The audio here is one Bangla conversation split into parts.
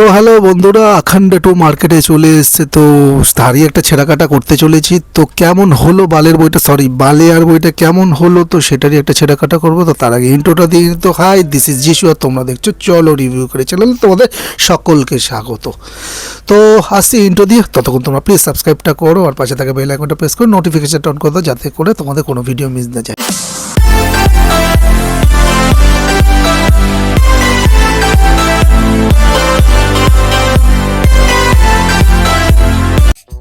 তো হ্যালো বন্ধুরা, আখান্ডা টু মার্কেটে চলে এসছে। তো তারই একটা ছেঁড়াকাটা করতে চলেছি। তো কেমন হলো বালের বইটা? সরি বালে আর বইটা কেমন হলো? তো সেটারই একটা ছেঁড়াকাটা করব। তো তার আগে ইন্ট্রোটা দিয়ে তো হাই দিস ইজ যিশু আর তোমরা দেখছ চলো রিভিউ করে চ্যানেল তোমাদের সকলকে স্বাগত। তো আসছি ইন্ট্রো দিয়ে। ততক্ষণ তোমরা প্লিজ সাবস্ক্রাইবটা করো আর পাশে থাকা বেল আইকনটা প্রেস করো নোটিফিকেশনটা অন করে যাতে করে তোমাদের কোনো ভিডিও মিস না যায়।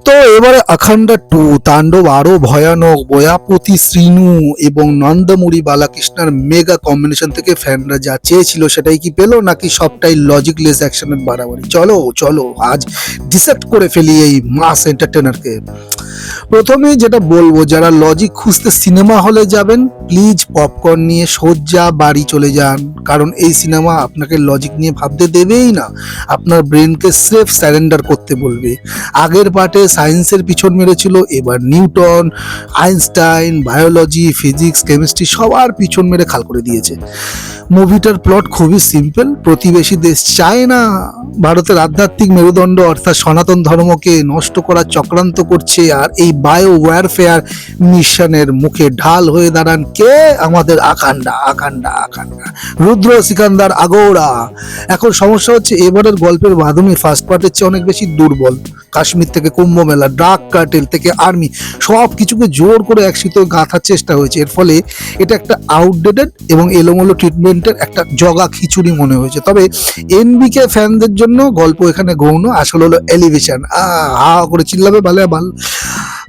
তো এবারে আখান্ডা টু তাণ্ডব আরও ভয়ানক। বয়াপতি শ্রীনু এবং নন্দমুড়ি বালাকৃষ্ণার মেগা কম্বিনেশন থেকে ফ্যানরা যা চেয়েছিল সেটাই কি পেল, নাকি সবটাই লজিকলেস অ্যাকশনের বাড়াবাড়ি? চলো চলো, আজ ডিসেক্ট করে ফেলি এই মাস এন্টারটেনারকে প্রথমে যেটা বলব, যারা লজিক খুঁজতে সিনেমা হলে যাবেন প্লিজ পপকর্ন নিয়ে সোজা বাড়ি চলে যান। কারণ এই সিনেমা আপনাকে লজিক নিয়ে ভাবতে দেবেই না। আপনার ব্রেনকে সেফ স্যারেন্ডার করতে বলবে। আগের পার্টে সায়েন্সের পিছন মেরেছিল, এবার Newton, Einstein biology physics chemistry সবার পিছন মেরে খাল করে দিয়েছে। মুভিটার প্লট খুবই সিম্পল প্রতিবেশী দেশ চায় না। ভারতের আধ্যাত্মিক মেরুদণ্ড অর্থাৎ সনাতন ধর্মকে নষ্ট করার চক্রান্ত করছে, আর এই বায়ো ওয়ারফেয়ার মিশনের মুখে ঢাল হয়ে দাঁড়ান কে? আমাদের আকান্ডা আকান্ডা আকান্ডা। রুদ্র সিকান্দার আগৌড়া। এখন সমস্যা হচ্ছে এবারের গল্পের বাঁধুনি ফার্স্ট পার্টের চেয়ে অনেক বেশি দুর্বল। কাশ্মীর থেকে কুম্ভ মেলা ড্রাগ কার্টেল থেকে আর্মি সব কিছুকে জোর করে একসাথে গাঁথার চেষ্টা হয়েছে। এর ফলে এটা একটা আউটডেটেড এবং এলোমেলো ট্রিটমেন্টের একটা জগা খিচুড়ি মনে হয়েছে। তবে এনবিকে ফ্যানদের জন্য গল্প এখানে গৌণ আসলে হলো এলিভেশন হা করে চিল্লাবে বাল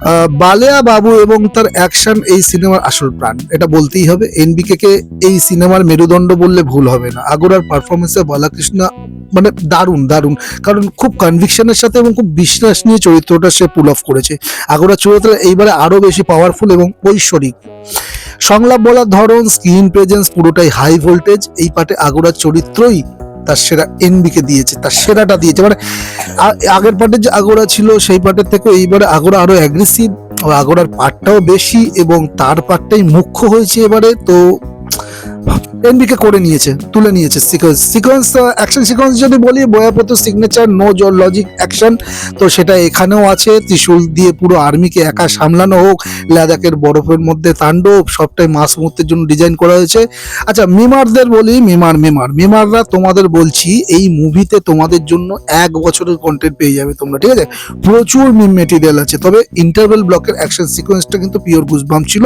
আহ, বালেয়া বাবু এবং তার অ্যাকশন এই সিনেমার আসল প্রাণ। এটা বলতেই হবে, এনবিকে কে এই সিনেমার মেরুদণ্ড বললে ভুল হবে না। আগোরার পারফরমেন্সে বালাকৃষ্ণ মানে দারুণ দারুণ। কারণ খুব কনভিকশনের সাথে এবং খুব বিশ্বাস নিয়ে চরিত্রটা সে পুল অফ করেছে। আগোরা চরিত্র এইবারে আরও বেশি পাওয়ারফুল এবং ঐশ্বরিক। সংলাপ বলার ধরন স্ক্রিন প্রেজেন্স পুরোটাই হাই ভোল্টেজ এই পাটে আগোরার চরিত্রই তার সেরা এনবিকে দিয়েছে, তার সেরাটা দিয়েছে। মানে আগের পার্টে যে আগোরা ছিল, সেই পার্টের থেকে এইবারে আগোরা আরও অ্যাগ্রেসিভ আগোরার পার্টটাও বেশি এবং তার পার্টটাই মুখ্য হয়েছে এবারে। তো এনবিকে করে নিয়েছে, তুলে নিয়েছে সিকোয়েন্স সিকোয়েন্স অ্যাকশন সিকোয়েন্স যদি বলি বয়াপত সিগনেচার নো জল লজিক অ্যাকশন তো সেটা এখানেও আছে, ত্রিশূল দিয়ে পুরো আর্মিকে একা সামলানো হোক, লাদাখের বরফের মধ্যে তাণ্ডব, সবটাই মাস মুহূর্তের জন্য ডিজাইন করা হয়েছে। আচ্ছা মিমারদের বলি, মিমার মিমার। মিমাররা তোমাদের বলছি, এই মুভিতে তোমাদের জন্য এক বছরের কন্টেন্ট পেয়ে যাবে তোমরা, ঠিক আছে? প্রচুর মিম মেটেরিয়াল আছে, তবে ইন্টারভেল ব্লকের অ্যাকশন সিকোয়েন্সটা কিন্তু পিওর গুজবাম ছিল,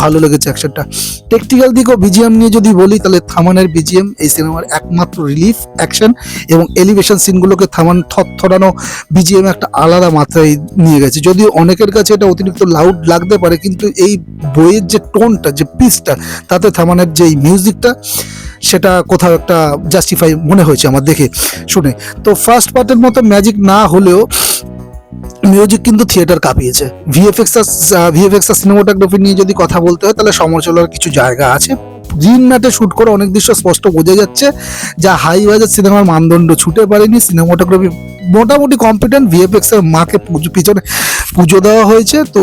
ভালো লেগেছে অ্যাকশনটা টেকনিক্যাল দিক ও বিজিএম নিয়ে যদি বলি, তাহলে থামানের বিজিএম এই সিনেমার একমাত্র রিলিফ অ্যাকশন এবং এলিভেশন সিনগুলোকে থামান থরানো বিজিএম একটা আলাদা মাত্রায় নিয়ে গেছে। যদিও অনেকের কাছে এটা অতিরিক্ত লাউড লাগতে পারে, কিন্তু এই বইয়ের যে টোনটা, যে পিসটা তাতে থামানের যে মিউজিকটা সেটা কোথাও একটা জাস্টিফাই মনে হয়েছে আমার দেখে শুনে। তো ফার্স্ট পার্টের মতো ম্যাজিক না হলেও মিউজিক কিন্তু থিয়েটার কাঁপিয়েছে। ভিএফএক্স ভিএফএক্স সিনেমাটোগ্রাফি নিয়ে যদি কথা বলতে হয়, তাহলে সমালোচনার কিছু জায়গা আছে। গ্রিন ম্যাটে শ্যুট করে অনেক দৃশ্য স্পষ্ট বোঝা যাচ্ছে, যা হাই বাজার সিনেমার মানদণ্ড ছুটে পারেনি। সিনেমাটোগ্রাফি মোটামুটি কম্পিটেন্ট ভিএফএক্স এর মাকে পুজো, পিছনে পুজো দেওয়া হয়েছে, তো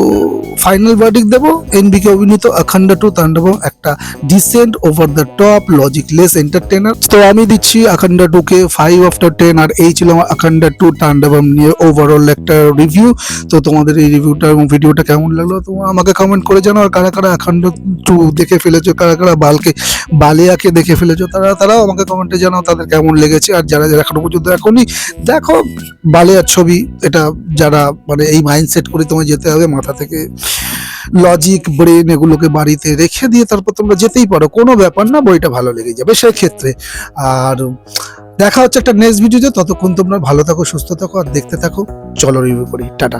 ফাইনাল ভার্ডিক দেবো এনবিকে অভিনীত অখণ্ড টু তাণ্ডবম একটা decent over the top logicless entertainer তো আমি দিচ্ছি অখণ্ড টুকে ফাইভ আফটার টেন আর এই ছিল আমার অখণ্ড টু তাণ্ডবম নিয়ে ওভারঅল একটা রিভিউ তো তোমাদের এই রিভিউটা এবং ভিডিওটা কেমন লাগল তোমরা আমাকে কমেন্ট করে জানো আর কারা কারা অখণ্ড টু দেখে ফেলেছো, কারা কারা বালকে, বালিয়াকে দেখে ফেলেছো, তারা, তারাও আমাকে কমেন্টে জানাও তাদের কেমন লেগেছে। আর যারা যারা এখনও পর্যন্ত এখনই দেখো, বালিয়ার ছবি, এটা যারা মানে এই মাইন্ডসেট করে তোমায় যেতে হবে, মাথা থেকে লজিক ব্রেন এগুলোকে বাড়িতে রেখে দিয়ে তারপর তোমরা যেতেই পারো। কোনো ব্যাপার না, বইটা ভালো লেগে যাবে সেক্ষেত্রে। আর দেখা হচ্ছে একটা নেক্সট ভিডিওতে ততক্ষণ তোমরা ভালো থাকো, সুস্থ থাকো, আর দেখতে থাকো। চলো রিভিউ করি। টাটা।